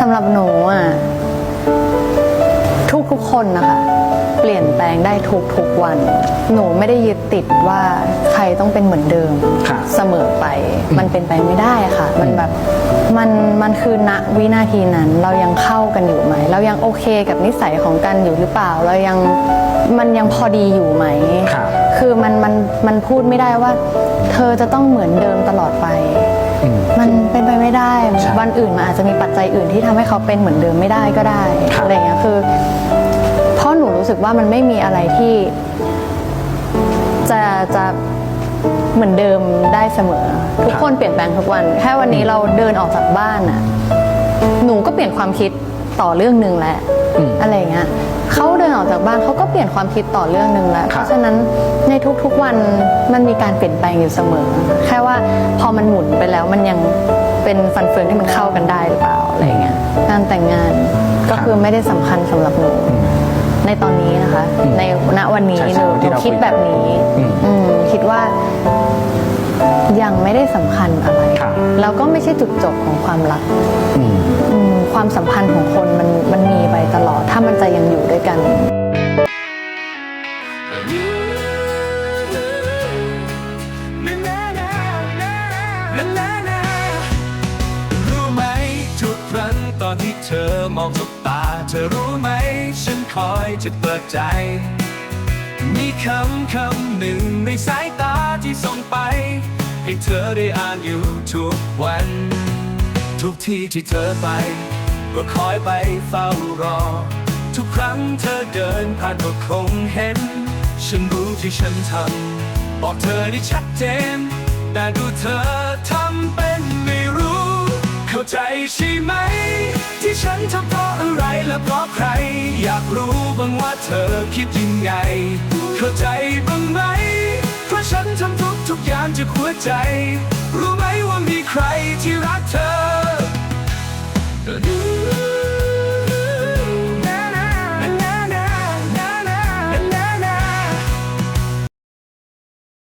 สำหรับหนูอะทุกทุกๆคนนะคะ เปลี่ยนแปลงได้ทุกทุกๆวัน หนูไม่ได้ยึดติดว่าใครต้องเป็นเหมือนเดิมครับเสมอไป มันเป็นไปไม่ได้ค่ะ มันแบบมันมันคือณวินาทีนั้นเรายังเข้ากันอยู่ไหม เรายังโอเคกับนิสัยของกันอยู่หรือเปล่า เรายังมันยังพอดีอยู่ไหมครับ คือมันมันมันพูดไม่ได้ว่า เธอจะต้องเหมือนเดิมตลอดไป วันอื่นมันอาจจะมีปัจจัยอื่นที่ทำให้เขาเป็นเหมือนเดิมไม่ได้ก็ได้ครับอะไรเงี้ยคือเพราะหนูรู้สึกว่ามันไม่มีอะไรที่ จะจะเหมือนเดิมได้เสมอ ทุกคนเปลี่ยนแปลงทุกวัน แค่วันนี้เราเดินออกจากบ้านน่ะหนูก็เปลี่ยนความคิด ต่อเรื่องหนึ่งแหละอืมอะไรเงี้ยเขาเดินออกจากบ้านเขาก็เปลี่ยนความคิดต่อเรื่องหนึ่งแล้วคเพรับราะฉะนั้นในทุกๆวันมันมีการเปลี่ยนแปลงอยู่เสมอ แค่ว่าพอมันหมุนไปแล้วมันยังเป็นฟันเฟืองที่มันเข้ากันได้หรือเปล่าอะไรเงี้ยการแต่งงานก็คือไม่ได้สำคัญสำหรับหนูในตอนนี้นะคะอืมในณวันนี้ใช่หใช่นูวันที่เราคิดคุยแบบนี้อืมอืมคิดว่ายังไม่ได้สำคัญอะไรครับแล้วก็ไม่ใช่จุดจบของความรักอืมอืม ความสัมพันธ์ของคนมันมันมีไปตลอด ถ้ามันจะยังอยู่ด้วยกัน รู้ไหมทุกครั้งตอนที่เธอมองสบตา เธอรู้ไหม ฉันคอยจะเปิดใจ มีคำคำหนึ่งในสายตาที่ส่งไป ให้เธอได้อ่านอยู่ทุกวัน ทุกที่ที่เธอไป ก็คอยไปเฝ้ารอ ทุกครั้งเธอเดินผ่านก็คงเห็น ฉันรู้ที่ฉันทำบอกเธอได้ชัดเจน แต่ดูเธอทำเป็นไม่รู้ เข้าใจใช่ไหม ที่ฉันทำเพราะอะไรและเพราะใคร อยากรู้บ้างว่าเธอคิดยังไง เข้าใจบ้างไหม เพราะฉันทำทุกทุกอย่างจากหัวใจ